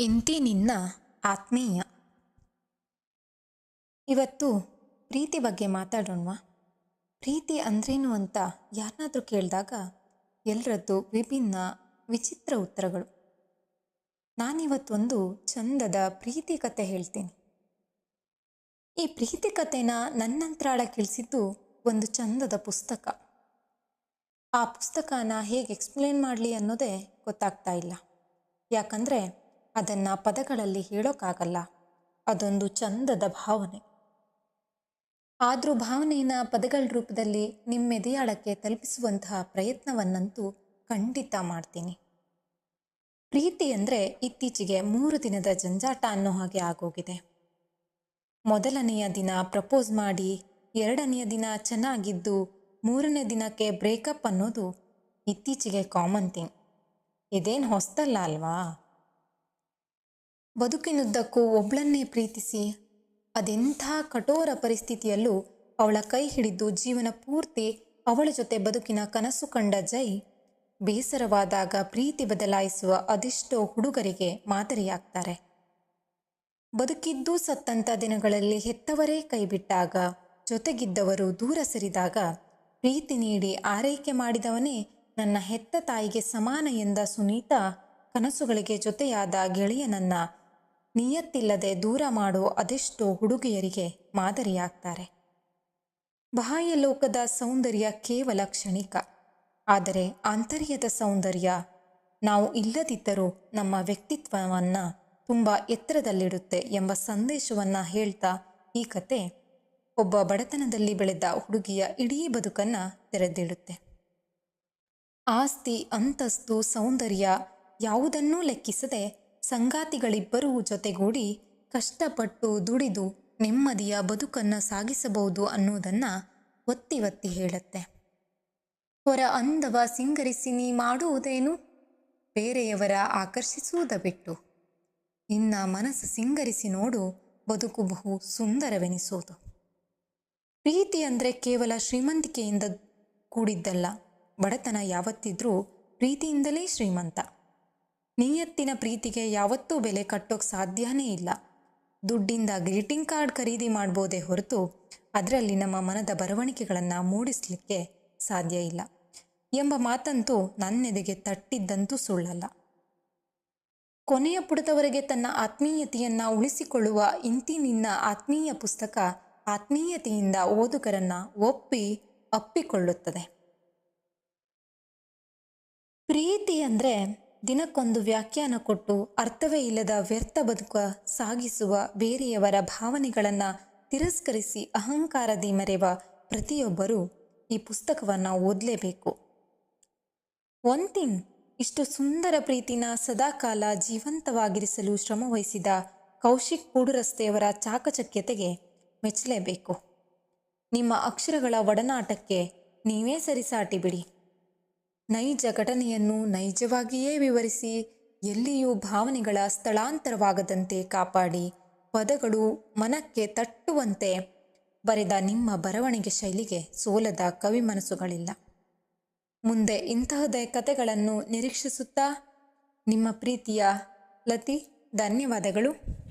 ಇಂತಿ ನಿನ್ನ ಆತ್ಮೀಯ. ಇವತ್ತು ಪ್ರೀತಿ ಬಗ್ಗೆ ಮಾತಾಡೋಣವಾ? ಪ್ರೀತಿ ಅಂದ್ರೇನು ಅಂತ ಯಾರನ್ನಾದರೂ ಕೇಳಿದಾಗ ಎಲ್ಲರದ್ದು ವಿಭಿನ್ನ, ವಿಚಿತ್ರ ಉತ್ತರಗಳು. ನಾನಿವತ್ತೊಂದು ಚಂದದ ಪ್ರೀತಿ ಕತೆ ಹೇಳ್ತೀನಿ. ಈ ಪ್ರೀತಿ ಕಥೆನ ನನ್ನಂತ್ರಾಳ ಕೇಳಿಸಿದ್ದು ಒಂದು ಚಂದದ ಪುಸ್ತಕ. ಆ ಪುಸ್ತಕನ ಹೇಗೆ ಎಕ್ಸ್ಪ್ಲೇನ್ ಮಾಡಲಿ ಅನ್ನೋದೇ ಗೊತ್ತಾಗ್ತಾ ಇಲ್ಲ. ಯಾಕಂದರೆ ಅದನ್ನು ಪದಗಳಲ್ಲಿ ಹೇಳೋಕ್ಕಾಗಲ್ಲ ಅದೊಂದು ಚಂದದ ಭಾವನೆ. ಆದರೂ ಭಾವನೆಯನ್ನ ಪದಗಳ ರೂಪದಲ್ಲಿ ನಿಮ್ಮೆದೆಯಾಳಕ್ಕೆ ತಲುಪಿಸುವಂತಹ ಪ್ರಯತ್ನವನ್ನಂತೂ ಖಂಡಿತ ಮಾಡ್ತೀನಿ. ಪ್ರೀತಿ ಅಂದರೆ ಇತ್ತೀಚೆಗೆ ಮೂರು ದಿನದ ಜಂಜಾಟ ಅನ್ನೋ ಹಾಗೆ ಆಗೋಗಿದೆ. ಮೊದಲನೆಯ ದಿನ ಪ್ರಪೋಸ್ ಮಾಡಿ, ಎರಡನೆಯ ದಿನ ಚೆನ್ನಾಗಿದ್ದು, ಮೂರನೇ ದಿನಕ್ಕೆ ಬ್ರೇಕಪ್ ಅನ್ನೋದು ಇತ್ತೀಚೆಗೆ ಕಾಮನ್ ಥಿಂಗ್. ಇದೇನು ಹೊಸ್ತಲ್ಲ ಅಲ್ವಾ? ಬದುಕಿನುದ್ದಕ್ಕೂ ಒಬ್ಳನ್ನೇ ಪ್ರೀತಿಸಿ, ಅದೆಂಥ ಕಠೋರ ಪರಿಸ್ಥಿತಿಯಲ್ಲೂ ಅವಳ ಕೈ ಹಿಡಿದು ಜೀವನ ಪೂರ್ತಿ ಅವಳ ಜೊತೆ ಬದುಕಿನ ಕನಸು ಕಂಡ ಜೈ ಬೇಸರವಾದಾಗ ಪ್ರೀತಿ ಬದಲಾಯಿಸುವ ಅದೆಷ್ಟೋ ಹುಡುಗರಿಗೆ ಮಾದರಿಯಾಗ್ತಾರೆ. ಬದುಕಿದ್ದೂ ಸತ್ತಂಥ ದಿನಗಳಲ್ಲಿ ಹೆತ್ತವರೇ ಕೈಬಿಟ್ಟಾಗ, ಜೊತೆಗಿದ್ದವರು ದೂರ ಸರಿದಾಗ ಪ್ರೀತಿ ನೀಡಿ ಆರೈಕೆ ಮಾಡಿದವನೇ ನನ್ನ ಹೆತ್ತ ತಾಯಿಗೆ ಸಮಾನ ಎಂದ ಸುನೀತಾ ಕನಸುಗಳಿಗೆ ಜೊತೆಯಾದ ಗೆಳೆಯನನ್ನ ನಿಯತ್ತಿಲ್ಲದೆ ದೂರ ಮಾಡೋ ಅದೆಷ್ಟೋ ಹುಡುಗಿಯರಿಗೆ ಮಾದರಿಯಾಗ್ತಾರೆ. ಬಾಹ್ಯ ಲೋಕದ ಸೌಂದರ್ಯ ಕೇವಲ ಕ್ಷಣಿಕ. ಆದರೆ ಆಂತರ್ಯದ ಸೌಂದರ್ಯ ನಾವು ಇಲ್ಲದಿದ್ದರೂ ನಮ್ಮ ವ್ಯಕ್ತಿತ್ವವನ್ನು ತುಂಬ ಎತ್ತರದಲ್ಲಿಡುತ್ತೆ ಎಂಬ ಸಂದೇಶವನ್ನು ಹೇಳ್ತಾ ಈ ಕತೆ ಒಬ್ಬ ಬಡತನದಲ್ಲಿ ಬೆಳೆದ ಹುಡುಗಿಯ ಇಡೀ ಬದುಕನ್ನು ತೆರೆದಿಡುತ್ತೆ. ಆಸ್ತಿ, ಅಂತಸ್ತು, ಸೌಂದರ್ಯ ಯಾವುದನ್ನೂ ಲೆಕ್ಕಿಸದೆ ಸಂಗಾತಿಗಳಿಬ್ಬರೂ ಜೊತೆಗೂಡಿ ಕಷ್ಟಪಟ್ಟು ದುಡಿದು ನೆಮ್ಮದಿಯ ಬದುಕನ್ನು ಸಾಗಿಸಬಹುದು ಅನ್ನೋದನ್ನು ಒತ್ತಿ ಒತ್ತಿ ಹೇಳುತ್ತೆ. ಹೊರ ಅಂದವ ಸಿಂಗರಿಸಿ ನೀ ಮಾಡುವುದೇನು? ಬೇರೆಯವರ ಆಕರ್ಷಿಸುವುದ ಬಿಟ್ಟು. ನಿನ್ನ ಮನಸ್ಸು ಸಿಂಗರಿಸಿ ನೋಡು, ಬದುಕು ಬಹು ಸುಂದರವೆನಿಸೋದು. ಪ್ರೀತಿ ಅಂದರೆ ಕೇವಲ ಶ್ರೀಮಂತಿಕೆಯಿಂದ ಕೂಡಿದ್ದಲ್ಲ, ಬಡತನ ಯಾವತ್ತಿದ್ರೂ ಪ್ರೀತಿಯಿಂದಲೇ ಶ್ರೀಮಂತ. ನಿಯತ್ತಿನ ಪ್ರೀತಿಗೆ ಯಾವತ್ತೂ ಬೆಲೆ ಕಟ್ಟೋಕೆ ಸಾಧ್ಯನೇ ಇಲ್ಲ. ದುಡ್ಡಿಂದ ಗ್ರೀಟಿಂಗ್ ಕಾರ್ಡ್ ಖರೀದಿ ಮಾಡ್ಬೋದೇ ಹೊರತು ಅದರಲ್ಲಿ ನಮ್ಮ ಮನದ ಬರವಣಿಗೆಗಳನ್ನು ಮೂಡಿಸಲಿಕ್ಕೆ ಸಾಧ್ಯ ಇಲ್ಲ ಎಂಬ ಮಾತಂತೂ ನನ್ನೆದೆಗೆ ತಟ್ಟಿದ್ದಂತೂ ಸುಳ್ಳಲ್ಲ. ಕೊನೆಯ ಪುಟದವರೆಗೆ ತನ್ನ ಆತ್ಮೀಯತೆಯನ್ನು ಉಳಿಸಿಕೊಳ್ಳುವ ಇಂತಿ ನಿನ್ನ ಆತ್ಮೀಯ ಪುಸ್ತಕ ಆತ್ಮೀಯತೆಯಿಂದ ಓದುಗರನ್ನ ಒಪ್ಪಿ ಅಪ್ಪಿಕೊಳ್ಳುತ್ತದೆ. ಪ್ರೀತಿ ಅಂದರೆ ದಿನಕ್ಕೊಂದು ವ್ಯಾಖ್ಯಾನ ಕೊಟ್ಟು ಅರ್ಥವೇ ಇಲ್ಲದ ವ್ಯರ್ಥ ಬದುಕ ಸಾಗಿಸುವ ಬೇರೆಯವರ ಭಾವನೆಗಳನ್ನು ತಿರಸ್ಕರಿಸಿ ಅಹಂಕಾರದಿ ಮೆರೆವ ಪ್ರತಿಯೊಬ್ಬರೂ ಈ ಪುಸ್ತಕವನ್ನು ಓದಲೇಬೇಕು. ಒನ್ ಥಿಂಗ್ ಇಷ್ಟು ಸುಂದರ ಪ್ರೀತಿನ ಸದಾಕಾಲ ಜೀವಂತವಾಗಿರಿಸಲು ಶ್ರಮವಹಿಸಿದ ಕೌಶಿಕ್ ಕೂಡುರಸ್ತೆಯವರ ಚಾಕಚಕ್ಯತೆಗೆ ಮೆಚ್ಚಲೇಬೇಕು. ನಿಮ್ಮ ಅಕ್ಷರಗಳ ಒಡನಾಟಕ್ಕೆ ನೀವೇ ಸರಿಸಾಟಿ ಬಿಡಿ. ನೈಜ ಘಟನೆಯನ್ನು ನೈಜವಾಗಿಯೇ ವಿವರಿಸಿ, ಎಲ್ಲಿಯೂ ಭಾವನೆಗಳ ಸ್ಥಳಾಂತರವಾಗದಂತೆ ಕಾಪಾಡಿ, ಪದಗಳು ಮನಕ್ಕೆ ತಟ್ಟುವಂತೆ ಬರೆದ ನಿಮ್ಮ ಬರವಣಿಗೆ ಶೈಲಿಗೆ ಸೋಲದ ಕವಿ ಮನಸ್ಸುಗಳಿಲ್ಲ. ಮುಂದೆ ಇಂತಹದೇ ಕಥೆಗಳನ್ನು ನಿರೀಕ್ಷಿಸುತ್ತಾ ನಿಮ್ಮ ಪ್ರೀತಿಯ ಲತಿ, ಧನ್ಯವಾದಗಳು.